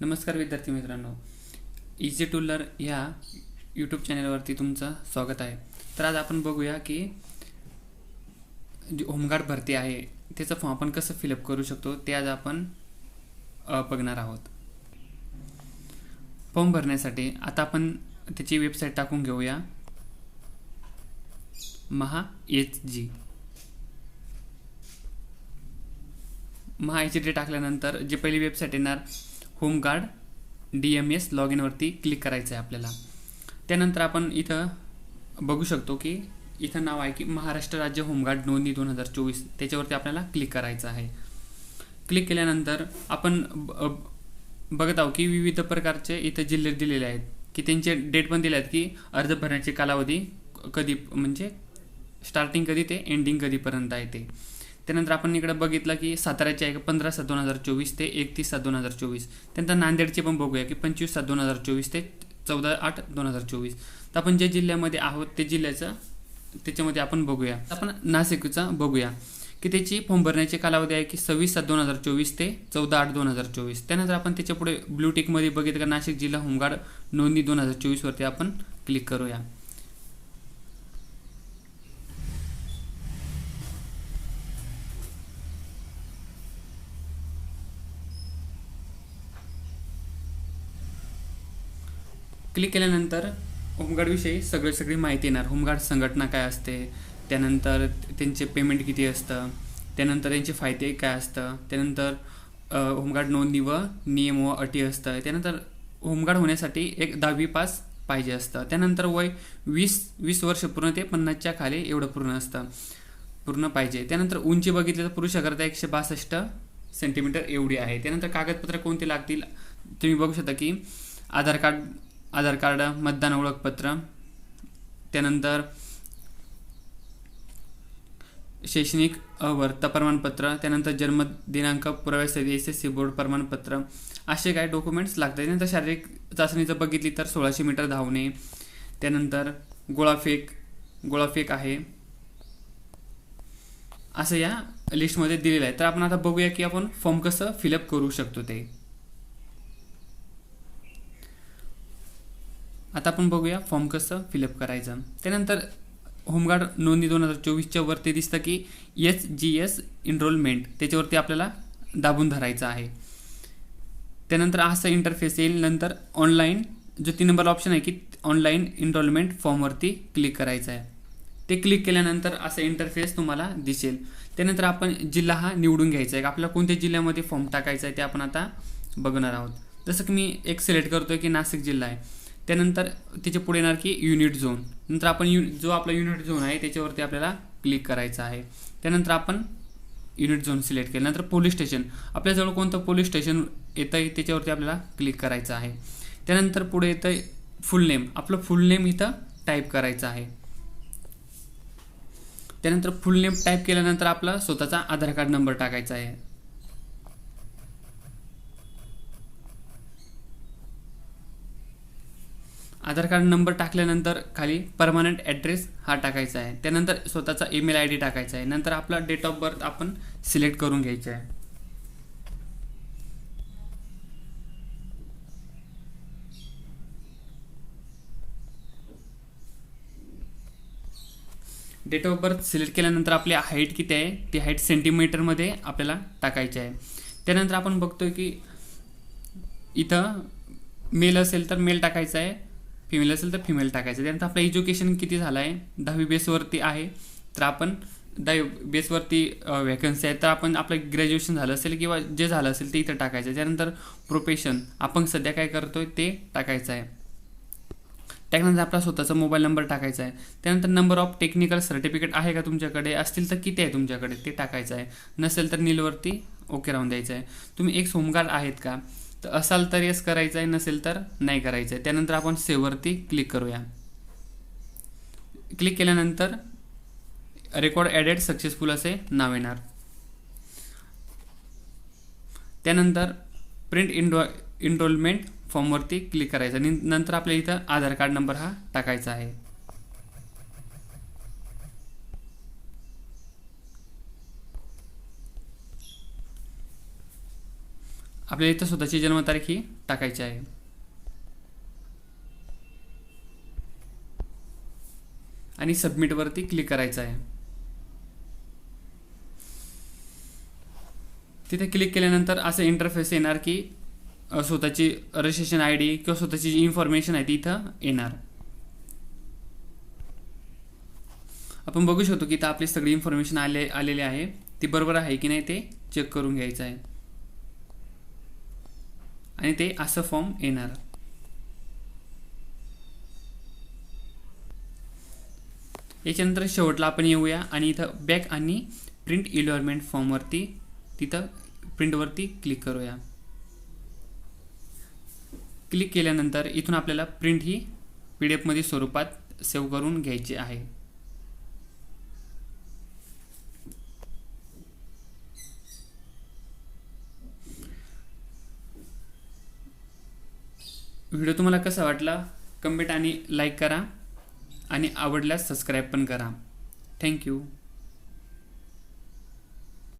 नमस्कार विद्यार्थी मित्रांनो. इझी टू लर्न ह्या यूट्यूब चॅनलवरती तुमचं स्वागत आहे. तर आज आपण बघूया की जी होमगार्ड भरती आहे त्याचं फॉर्म आपण कसं फिलअप करू शकतो ते आज आपण बघणार आहोत. फॉर्म भरण्यासाठी आता आपण त्याची वेबसाईट टाकून घेऊया. महा एच जी महा एच जी टाकल्यानंतर जी पहिली वेबसाईट येणार home guard D M S log इनवरती क्लिक करायचं आहे आपल्याला. त्यानंतर आपण इथं बघू शकतो की इथं नाव आहे की महाराष्ट्र राज्य होमगार्ड नोंदणी दोन हजार चोवीस. त्याच्यावरती आपल्याला क्लिक करायचं आहे. क्लिक केल्यानंतर आपण ब- बघत आहोत की विविध प्रकारचे इथं जिल्हे दिलेले आहेत. की त्यांचे डेट पण दिले आहेत की अर्ज भरण्याची कालावधी कधी म्हणजे स्टार्टिंग कधी ते एंडिंग कधीपर्यंत आहे ते. त्यानंतर आपण इकडे बघितलं की साताऱ्याचे आहे पंधरा सात दोन हजार चोवीस ते एकतीस सात दोन हजार चोवीस. त्यानंतर नांदेडचे पण बघूया की पंचवीस सात दोन हजार चोवीस ते चौदा आठ दोन हजार चोवीस. तर आपण जे जिल्ह्यामध्ये आहोत ते जिल्ह्याचं त्याच्यामध्ये आपण बघूया. आपण नाशिकचा बघूया की त्याची फॉर्म भरण्याचे कालावधी आहे की सव्वीस सात दोन हजार चोवीस ते चौदा आठ दोन हजार चोवीस. त्यानंतर आपण त्याच्या पुढे ब्लूटेकमध्ये बघितलं का नाशिक जिल्हा होमगार्ड नोंदणी दोन हजार चोवीसवरती आपण क्लिक करूया. क्लिक केल्यानंतर होमगार्डविषयी सगळी सगळी माहिती येणार. होमगार्ड संघटना काय असते त्यानंतर त्यांचे पेमेंट किती असतं त्यानंतर त्यांचे फायदे काय असतं त्यानंतर होमगार्ड नोंदणी व नियम व अटी असतं त्यानंतर होमगार्ड होण्यासाठी एक दहावी पास पाहिजे असतं. त्यानंतर वय वीस वीस वर्ष पूर्ण ते पन्नासच्या खाली एवढं पूर्ण असतं पूर्ण पाहिजे. त्यानंतर उंची बघितली तर पुरुषाकरता एकशे बासष्ट सेंटीमीटर एवढी आहे. त्यानंतर कागदपत्र कोणते लागतील तुम्ही बघू शकता की आधार कार्ड आधार कार्ड मतदान ओळखपत्र त्यानंतर शैक्षणिक वर्त प्रमाणपत्र त्यानंतर जन्म दिनांक पुराव्यासाठी एस एस सी बोर्ड प्रमाणपत्र असे काही डॉक्युमेंट्स लागतात. त्यानंतर शारीरिक चाचणी जर बघितली तर सोळाशे मीटर धावणे त्यानंतर गोळाफेक गोळाफेक आहे. असं या लिस्टमध्ये दिलेलं आहे. तर आपण आता बघूया की आपण फॉर्म कसं फिलअप करू शकतो ते. आता आपण बघूया फॉर्म कसं फिलअप करायचं. त्यानंतर होमगार्ड नोंदणी दोन हजार चोवीसच्या वरती दिसतं की एस जी एस इनरोलमेंट त्याच्यावरती आपल्याला दाबून धरायचं आहे. त्यानंतर असं इंटरफेस येईल. नंतर ऑनलाईन जो तीन नंबर ऑप्शन आहे की ऑनलाईन इनरोलमेंट फॉर्मवरती क्लिक करायचं आहे. ते क्लिक केल्यानंतर असं इंटरफेस तुम्हाला दिसेल. त्यानंतर आपण जिल्हा हा निवडून घ्यायचा आहे. आपल्याला कोणत्या जिल्ह्यामध्ये फॉर्म टाकायचा आहे ते आपण आता बघणार आहोत. जसं की मी एक सिलेक्ट करतो आहे की नाशिक जिल्हा आहे. त्यानंतर त्याच्या पुढे येणार की युनिट झोन नंतर आपण यु जो आपला युनिट झोन आहे त्याच्यावरती आपल्याला क्लिक करायचं आहे. त्यानंतर आपण युनिट झोन सिलेक्ट केलं. नंतर पोलीस स्टेशन आपल्याजवळ कोणतं पोलीस स्टेशन येतं आहे त्याच्यावरती आपल्याला क्लिक करायचं आहे. त्यानंतर पुढे येतं आहे फुल नेम आपलं फुल नेम इथं टाईप करायचं आहे. त्यानंतर फुल नेम टाईप केल्यानंतर आपला स्वतःचा आधार कार्ड नंबर टाकायचा आहे. आधार कार्ड नंबर टाकल्यानंतर खाली परमनंट ॲड्रेस हा टाकायचा आहे. त्यानंतर स्वतःचा ईमेल आय डी टाकायचा आहे. नंतर आपला डेट ऑफ बर्थ आपण सिलेक्ट करून घ्यायचा आहे. डेट ऑफ बर्थ सिलेक्ट केल्यानंतर आपली हाईट किती आहे? ती हाईट सेंटीमीटरमध्ये आपल्याला टाकायची आहे. त्यानंतर आपण बघतोय की इथं मेल असेल तर मेल टाकायचा आहे. फिमेल असेल तर फिमेल टाकायचं. त्यानंतर आपलं एज्युकेशन किती झालं आहे दहावी बेसवरती आहे. तर आपण दहावी बेसवरती वॅकन्सी आहे. तर आपण आपलं ग्रॅज्युएशन झालं असेल किंवा जे झालं असेल ते इथं टाकायचं. आहे त्यानंतर प्रोफेशन आपण सध्या काय करतो आहे ते टाकायचं आहे. त्यानंतर आपला स्वतःचा मोबाईल नंबर टाकायचा आहे. त्यानंतर नंबर ऑफ टेक्निकल सर्टिफिकेट आहे का तुमच्याकडे? असतील तर किती आहे तुमच्याकडे? ते टाकायचं आहे. नसेल तर नीलवरती ओके राहून द्यायचं आहे. तुम्ही एक होमगार्ड आहेत का? तर असाल तर येस करायचं आहे नसेल तर नाही करायचं आहे त्यानंतर आपण सेववरती क्लिक करूया. क्लिक केल्यानंतर रेकॉर्ड ॲडेड सक्सेसफुल असे नाव येणार. त्यानंतर प्रिंट इनडो इनरोलमेंट फॉर्मवरती क्लिक करायचं. आणि नंतर आपल्या इथं आधार कार्ड नंबर हा टाकायचा आहे. आपल्याला इथं स्वतःची जन्मतारीख ही टाकायची आहे. आणि सबमिटवरती क्लिक करायचं आहे. तिथे क्लिक केल्यानंतर असं इंटरफेस येणार की स्वतःची रजिस्ट्रेशन आय डी किंवा स्वतःची जी इन्फॉर्मेशन आहे ती इथं येणार. आपण बघू शकतो की इथं आपली सगळी इन्फॉर्मेशन आले आलेली आहे. ती बरोबर आहे की नाही ते चेक करून घ्यायचं आहे. आणि ते असं फॉर्म येणार. याच्यानंतर शेवटला आपण येऊया आणि इथं बॅक आणि प्रिंट इलॉरमेंट फॉर्मवरती तिथं प्रिंटवरती क्लिक करूया. क्लिक केल्यानंतर इथून आपल्याला प्रिंट ही पी डी एफमध्ये स्वरूपात सेव्ह करून घ्यायची आहे. व्हिडिओ तुम्हाला कसा वाटला कमेंट आणि लाईक करा आणि आवडल्यास सबस्क्राईब पण करा. थँक्यू